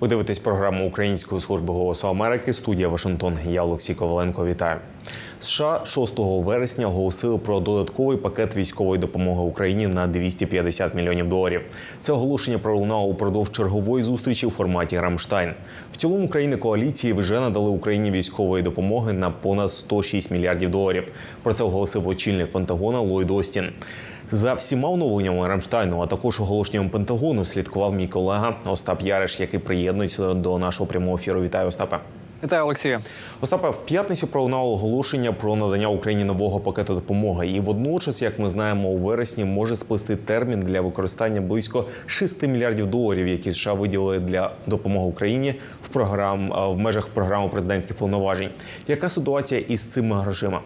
Ви дивитесь програму Української служби голосу Америки. Студія Вашингтон. Я Олексій Коваленко. Вітаю. США 6 вересня оголосили про додатковий пакет військової допомоги Україні на 250 мільйонів доларів. Це оголошення пролунало упродовж чергової зустрічі у форматі Рамштайн. В цілому країни коаліції вже надали Україні військової допомоги на понад 106 мільярдів доларів. Про це оголосив очільник Пентагона Ллойд Остін. За всіма оновленнями Рамштайну, а також оголошенням Пентагону, слідкував мій колега Остап Яриш, який приєднується до нашого прямого ефіру. Вітаю, Остапе. Вітаю, Олексію. Остапе, в п'ятницю пролунало оголошення про надання Україні нового пакету допомоги. І водночас, як ми знаємо, у вересні може сплисти термін для використання близько 6 мільярдів доларів, які США виділили для допомоги Україні в програм в межах програми президентських повноважень. Яка ситуація із цими грошима?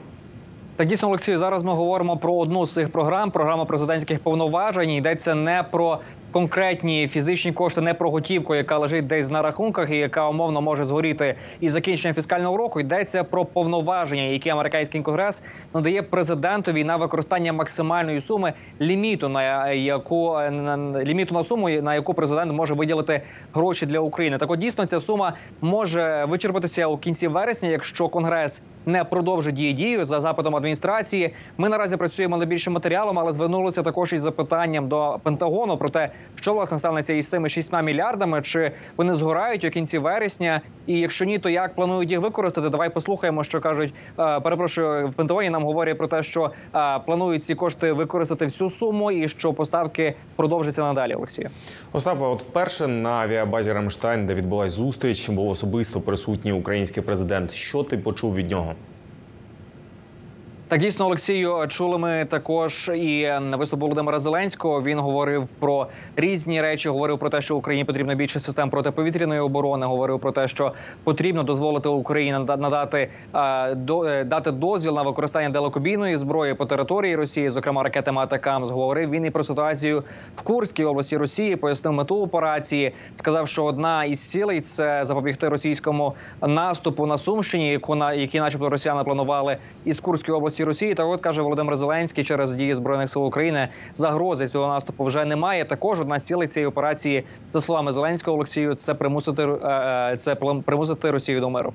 Так дійсно, Олексію, зараз ми говоримо про одну з цих програм. Програма президентських повноважень. Йдеться не про конкретні фізичні кошти, не про готівку, яка лежить десь на рахунках і яка умовно може згоріти із закінчення фіскального року. Йдеться про повноваження, які американський конгрес надає президентові на використання максимальної суми ліміту, на яку на, ліміту на суму, на яку президент може виділити гроші для України. Так от дійсно ця сума може вичерпатися у кінці вересня, якщо конгрес не продовжить її дію за запитом адміністрації. Ми наразі працюємо над більшим матеріалом, але звернулися також із запитанням до Пентагону про те, що власне станеться із цими 6 мільярдами, чи вони згорають у кінці вересня, і якщо ні, то як планують їх використати? Давай послухаємо, що кажуть. Е, перепрошую, в Пентагоні нам говорять про те, що е, планують ці кошти використати всю суму, і що поставки продовжаться надалі. Олексію. Остапе, от вперше на авіабазі Рамштайн, де відбулась зустріч, був особисто присутній український президент. Що ти почув від нього? Так, дійсно, Олексію, чули ми також і виступ Володимира Зеленського. Він говорив про різні речі. Говорив про те, що Україні потрібно більше систем протиповітряної оборони. Говорив про те, що потрібно дозволити Україні надати до дати дозвіл на використання далекобійної зброї по території Росії, зокрема ракетами Атакамс. Говорив він і про ситуацію в Курській області Росії. Пояснив мету операції. Сказав, що одна із цілей це запобігти російському наступу на Сумщині, яку на які, начебто, росіяни планували із Курської області. Росії та от каже Володимир Зеленський через дії збройних сил України загрози цього наступу вже немає. Також одна з цілей цієї операції, за словами Зеленського Олексію, це примусити це примусити Росію до миру.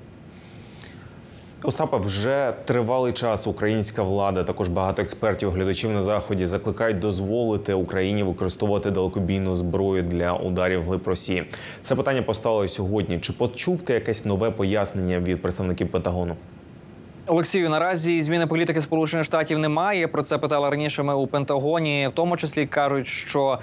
Остапа вже тривалий час українська влада, також багато експертів, глядачів на заході закликають дозволити Україні використовувати далекобійну зброю для ударів глиб Росії. Це питання постало сьогодні. Чи почув ти якесь нове пояснення від представників Пентагону? Олексію, наразі зміни політики Сполучених Штатів немає. Про це питали раніше. Ми у Пентагоні, в тому числі кажуть, що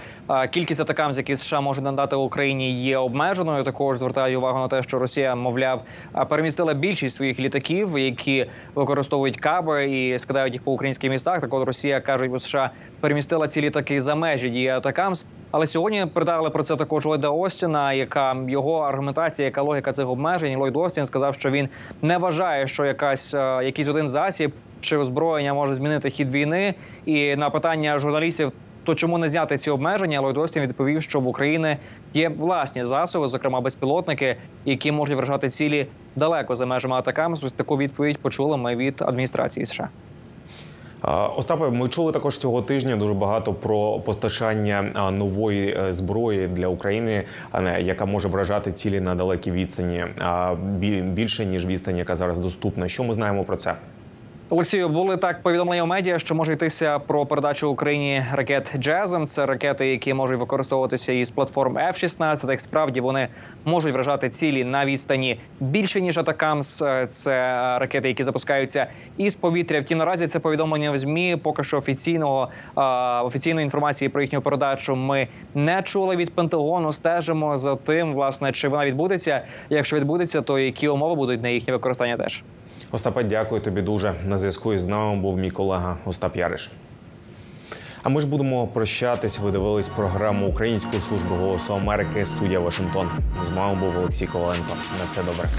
кількість атакам, які США можуть надати Україні, є обмеженою. Також звертаю увагу на те, що Росія, мовляв, перемістила більшість своїх літаків, які використовують каби і скидають їх по українських містах. Так от Росія кажуть, у США перемістила ці літаки за межі дії атакамс. Але сьогодні придали про це також Ллойда Остіна, яка його аргументація, яка логіка цих обмежень. Ллойд Остін сказав, що він не вважає, що якась якийсь один засіб чи озброєння може змінити хід війни. І на питання журналістів, то чому не зняти ці обмеження, Ллойд Остін відповів, що в Україні є власні засоби, зокрема безпілотники, які можуть вражати цілі далеко за межами атаками. Ось таку відповідь почули ми від адміністрації США. Остапе, ми чули також цього тижня дуже багато про постачання нової зброї для України, яка може вражати цілі на далекій відстані, більше ніж відстань, яка зараз доступна. Що ми знаємо про це? Олексію, були так повідомлення у медіа, що може йтися про передачу Україні ракет «Джезем». Це ракети, які можуть використовуватися із платформ F-16. Як справді вони можуть вражати цілі на відстані більше ніж атакамс. Це ракети, які запускаються із повітря. Втім, наразі це повідомлення в змі. Поки що офіційного офіційної інформації про їхню передачу ми не чули від Пентагону. Стежимо за тим, власне, чи вона відбудеться. Якщо відбудеться, то які умови будуть на їхнє використання теж. Остапе, дякую тобі дуже. На зв'язку із нами був мій колега Остап Яриш. А ми ж будемо прощатись. Ви дивились програму Української служби голосу Америки. Студія Вашингтон. З вами був Олексій Коваленко. На все добре.